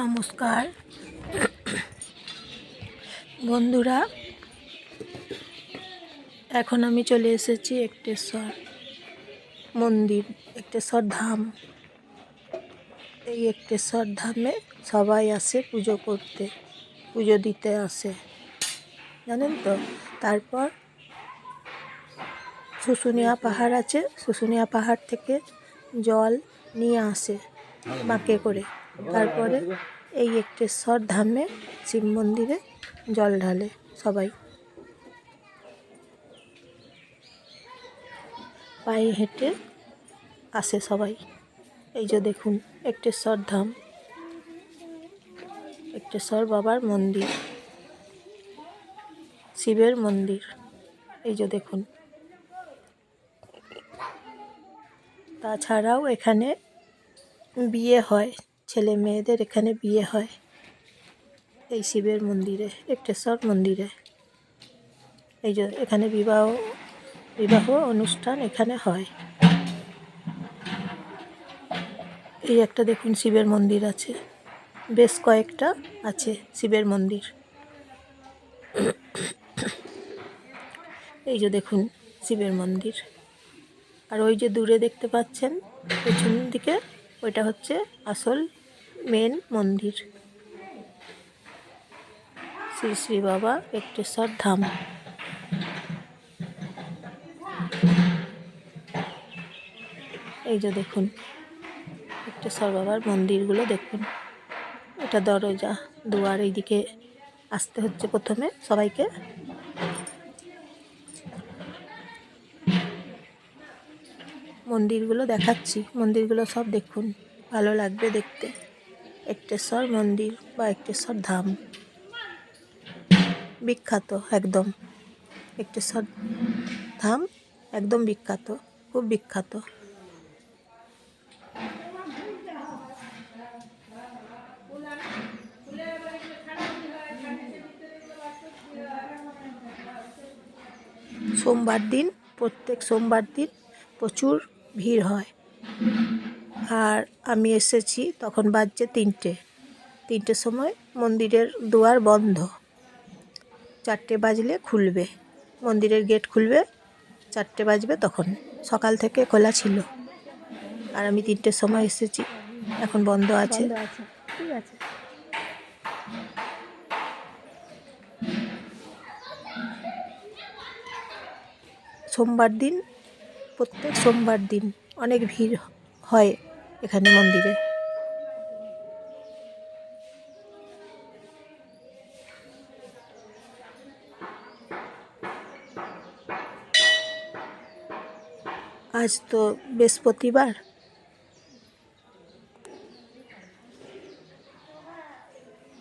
নমস্কার। বন্ধুরা, এখন আমি চলে এসেছি একটেশ্বর মন্দির, একটেশ্বর ধাম। এই একটেশ্বর ধামে সবাই আসে পুজো করতে, পুজো দিতে আসে। জানেন তো? তারপর শুশুনিয়া পাহাড় আছে, শুশুনিয়া পাহাড় থেকে জল নিয়ে আসে বাঁকে করে। তারপরে এই একটেশ্বর ধামে শিব মন্দিরে জল ঢালে সবাই। পায়ে হেঁটে আসে সবাই। এই যে দেখুন একটেশ্বর ধাম একটেশ্বর বাবার মন্দির, শিবের মন্দির। এই যে দেখুন। তাছাড়াও এখানে বিয়ে হয়। ছেলে মেয়েদের এখানে বিয়ে হয়। এই শিবের মন্দিরে একটেশ্বর মন্দিরে। এই যে এখানে বিবাহ বিবাহ অনুষ্ঠান এখানে হয়। এই একটা দেখুন শিবের মন্দির আছে। বেশ কয়েকটা আছে শিবের মন্দির। এই যে দেখুন শিবের মন্দির। আর ওই যে দূরে দেখতে পাচ্ছেন, পেছন দিকে ওইটা হচ্ছে আসল মেন মন্দির। শ্রী শ্রী বাবা একটেশ্বর ধাম। এই যে দেখুন একটেশ্বর বাবার মন্দিরগুলো দেখুন। এটা দরজা, দুয়ার এইদিকে আসতে হচ্ছে প্রথমে সবাইকে। মন্দিরগুলো দেখাচ্ছি, মন্দিরগুলো সব দেখুন, ভালো লাগবে দেখতে। একটেশ্বর মন্দির বা একটেশ্বর ধাম। বিখ্যাত একদম। একটেশ্বর ধাম একদম বিখ্যাত, খুব বিখ্যাত। সোমবার দিন, প্রত্যেক সোমবার দিন প্রচুর ভিড় হয়। আর আমি এসেছি তখন বাজছে তিনটে। তিনটের সময় মন্দিরের দুয়ার বন্ধ। চারটে বাজলে খুলবে। মন্দিরের গেট খুলবে চারটে বাজবে তখন। সকাল থেকে খোলা ছিল। আর আমি তিনটের সময় এসেছি। এখন বন্ধ আছে। ঠিক আছে। সোমবার দিন প্রত্যেক সোমবার দিন অনেক ভিড় হয়। এখানে মন্দিরে। আজ তো বৃহস্পতিবার।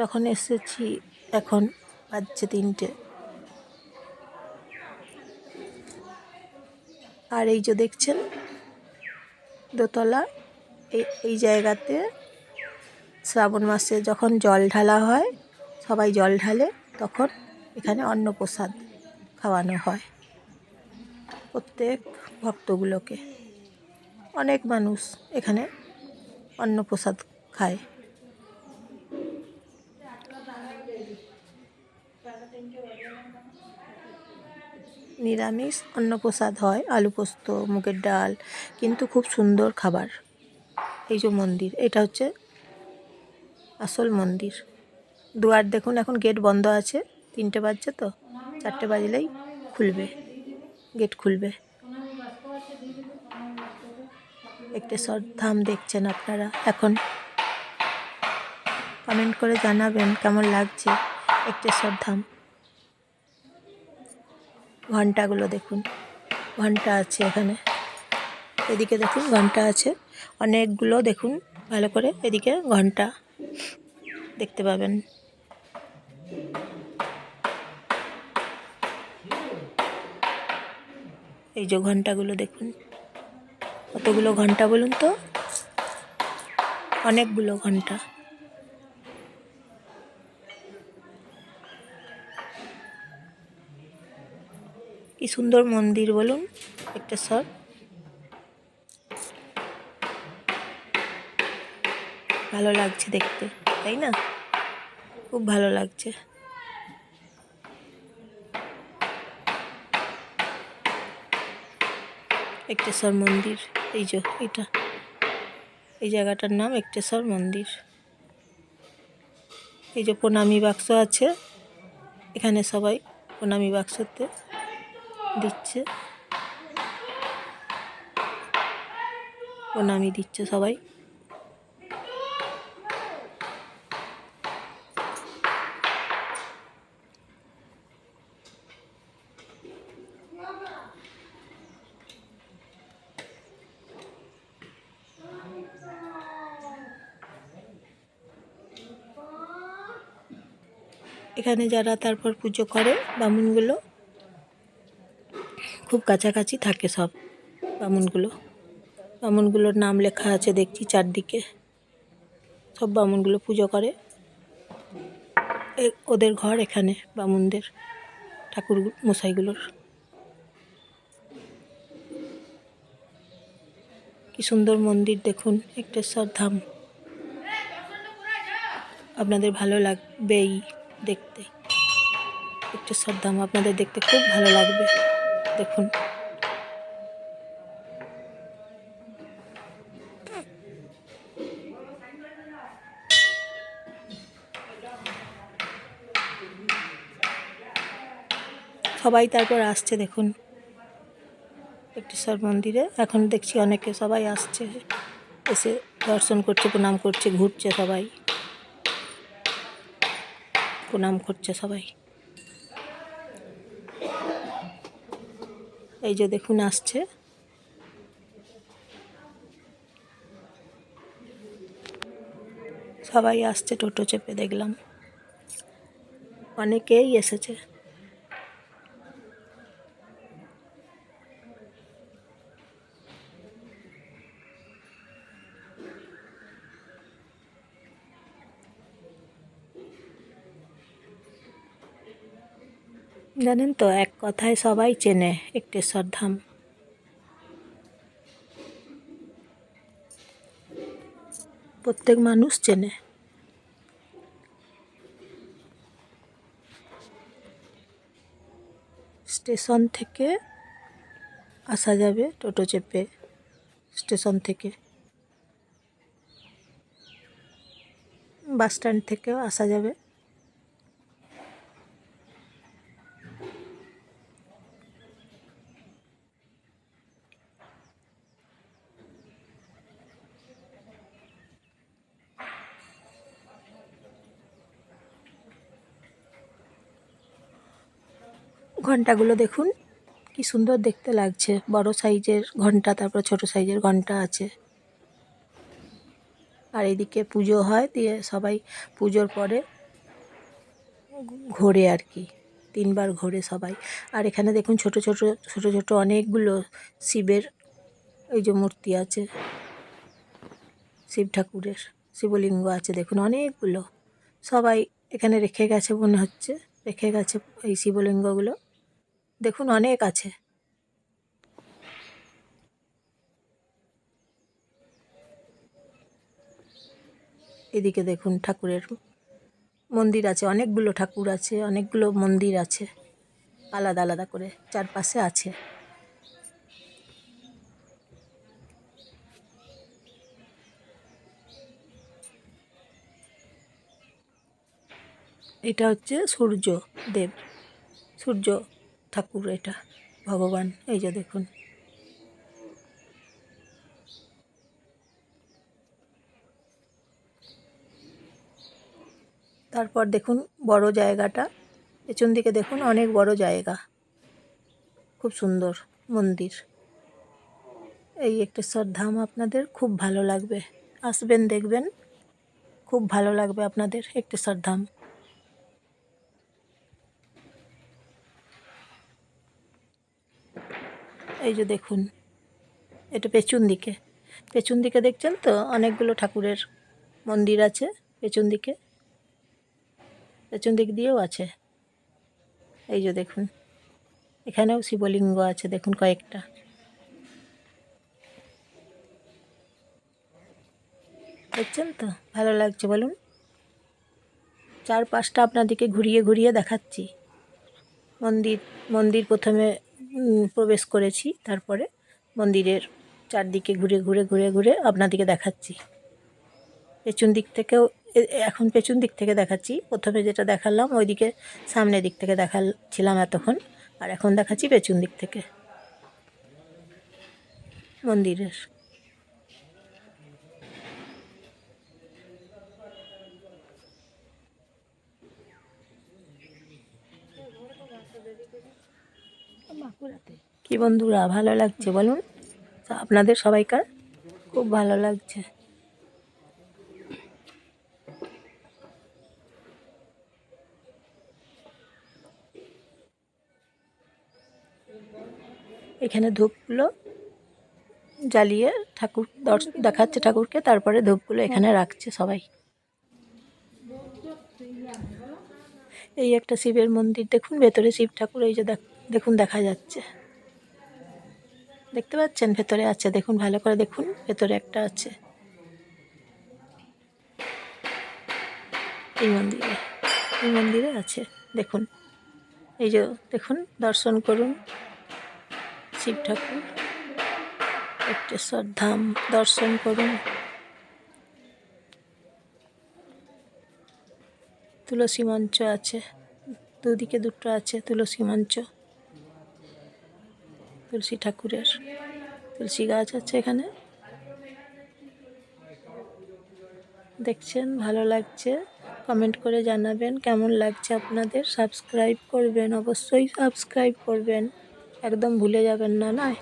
যখন এসেছি, এখন বাজছে তিনটে। আর এই যে দেখছেন, দোতলা এই জায়গাতে শ্রাবণ মাসে যখন জল ঢালা হয়, সবাই জল ঢালে তখন এখানে অন্নপ্রসাদ খাওয়ানো হয় প্রত্যেক ভক্তগুলোকে। অনেক মানুষ এখানে অন্নপ্রসাদ খায়। নিরামিষ অন্নপ্রসাদ হয়, আলু পোস্ত, মুগের ডাল, কিন্তু খুব সুন্দর খাবার। এই যে মন্দির, এটা হচ্ছে আসল মন্দির। দুয়ার দেখুন, এখন গেট বন্ধ আছে, তিনটে বাজছে তো, চারটে বাজলেই খুলবে, গেট খুলবে। একটেশ্বর ধাম দেখছেন আপনারা, এখন কমেন্ট করে জানাবেন কেমন লাগছে একটেশ্বর ধাম। ঘন্টাগুলো দেখুন, ঘণ্টা আছে এখানে। এদিকে দেখুন ঘণ্টা আছে। অনেকগুলো দেখুন, ভালো করে এদিকে ঘণ্টা দেখতে পাবেন। এই যে ঘন্টাগুলো দেখুন, কতগুলো ঘণ্টা বলুন তো? অনেকগুলো ঘণ্টা। কি সুন্দর মন্দির বলুন, একটা সর ভালো লাগছে দেখতে, তাই না? খুব ভালো লাগছে। একটেশ্বর মন্দির, এই যে এটা। এই জায়গাটার নাম একটেশ্বর মন্দির। এই যে প্রণামী বাক্স আছে, এখানে সবাই প্রণামী বাক্সতে দিচ্ছে। প্রণামী দিচ্ছে সবাই। এখানে যারা তারপর পুজো করে বামুনগুলো, খুব কাছাকাছি থাকে সব বামুনগুলো। বামুনগুলোর নাম লেখা আছে দেখছি চারদিকে। সব বামুনগুলো পুজো করে। ওদের ঘর এখানে বামুনদের, ঠাকুর মশাইগুলোর। কি সুন্দর মন্দির দেখুন, একটেশ্বর ধাম। আপনাদের ভালো লাগবেই। দেখতে। একটেশ্বর ধাম আপনাদের দেখতে খুব ভালো লাগবে। দেখুন। সবাই তারপর আসছে, দেখুন। একটেশ্বর মন্দিরে। এখন দেখছি অনেকে সবাই আসছে, এসে দর্শন করছে, প্রণাম করছে, ঘুরছে সবাই। প্রণাম করছে সবাই। এই যে দেখুন আসছে। সবাই আসছে টোটো চেপে দেখলাম। অনেকেই এসেছে। জানেন তো, এক কথায় সবাই চেনে একটেশ্বর ধাম প্রত্যেক মানুষ চেনে। স্টেশন থেকে আসা যাবে টোটো চেপে, স্টেশন থেকে। বাস স্ট্যান্ড থেকেও আসা যাবে। ঘন্টাগুলো দেখুন। কি সুন্দর দেখতে লাগছে। বড় সাইজের ঘণ্টা, তারপর ছোট সাইজের ঘণ্টা আছে। আর এদিকে পুজো হয়, দিয়ে সবাই পুজোর পরে ঘোরে আর কি। তিনবার ঘোরে সবাই। আর এখানে দেখুন ছোট ছোট ছোট ছোট অনেকগুলো শিবের এই যে মূর্তি আছে। শিব ঠাকুরের শিবলিঙ্গ আছে, দেখুন অনেকগুলো। সবাই এখানে রেখে গেছে মনে হচ্ছে। রেখে গেছে এই শিবলিঙ্গগুলো। দেখুন, অনেক আছে। এদিকে দেখুন, ঠাকুরের মন্দির আছে, অনেকগুলো ঠাকুর আছে, অনেকগুলো মন্দির আছে। আলাদা আলাদা করে চারপাশে আছে। এটা হচ্ছে সূর্য দেব সূর্য ঠাকুর এটা, ভগবান, এই যে দেখুন। তারপর দেখুন বড় জায়গাটা, পেছন দিকে দেখুন অনেক বড় জায়গা। খুব সুন্দর মন্দির। এই একটেশ্বর ধাম আপনাদের, খুব ভালো লাগবে। আসবেন, দেখবেন, খুব ভালো লাগবে আপনাদের একটেশ্বর ধাম এই যে দেখুন, এটা পেছন দিকে। পেছন দিকে দেখছেন তো? অনেকগুলো ঠাকুরের মন্দির আছে পেছন দিকে। পেছন দিক দিয়েও আছে। এই যে দেখুন, এখানেও শিবলিঙ্গ আছে, দেখুন কয়েকটা। দেখছেন তো? ভালো লাগছে বলুন। চার পাঁচটা আপনাদেরকে ঘুরিয়ে ঘুরিয়ে দেখাচ্ছি। মন্দির মন্দির প্রথমে প্রবেশ করেছি, তারপরে মন্দিরের চারদিকে ঘুরে ঘুরে ঘুরে ঘুরে আপনাদেরকে দেখাচ্ছি। পেছন দিক থেকেও এখন পেছন দিক থেকে দেখাচ্ছি। প্রথমে যেটা দেখালাম, ওইদিকে সামনের দিক থেকে দেখাচ্ছিলাম এতক্ষণ, আর এখন দেখাচ্ছি পেছন দিক থেকে মন্দিরের। কি বন্ধুরা, ভালো লাগছে বলুন? আপনাদের সবাইকার খুব ভালো লাগছে। এখানে ধূপগুলো জ্বালিয়ে ঠাকুর দেখাচ্ছে ঠাকুরকে, তারপরে ধূপগুলো এখানে রাখছে সবাই। এই একটা শিবের মন্দির, দেখুন ভেতরে শিব ঠাকুর, এই যে দেখ- দেখুন, দেখা যাচ্ছে। দেখতে পাচ্ছেন? ভেতরে আছে। দেখুন, ভালো করে দেখুন। ভেতরে একটা আছে। এই মন্দিরে এই মন্দিরে আছে। দেখুন, এই যে, দেখুন, দর্শন করুন। শিব ঠাকুর একটেশ্বর ধাম দর্শন করুন। তুলসী মঞ্চ আছে। দুদিকে দুটো আছে তুলসী মঞ্চ। তুলসী ঠাকুরের তুলসী গাছ আছে এখানে। দেখছেন, ভালো লাগছে। কমেন্ট করে জানাবেন কেমন লাগছে আপনাদের। সাবস্ক্রাইব করবেন, অবশ্যই সাবস্ক্রাইব করবেন। একদম ভুলে যাবেন না নয়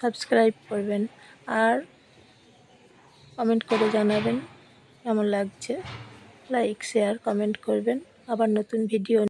সাবস্ক্রাইব করবেন। আর কমেন্ট করে জানাবেন কেমন লাগছে। লাইক, শেয়ার, কমেন্ট করবেন। আবার নতুন ভিডিও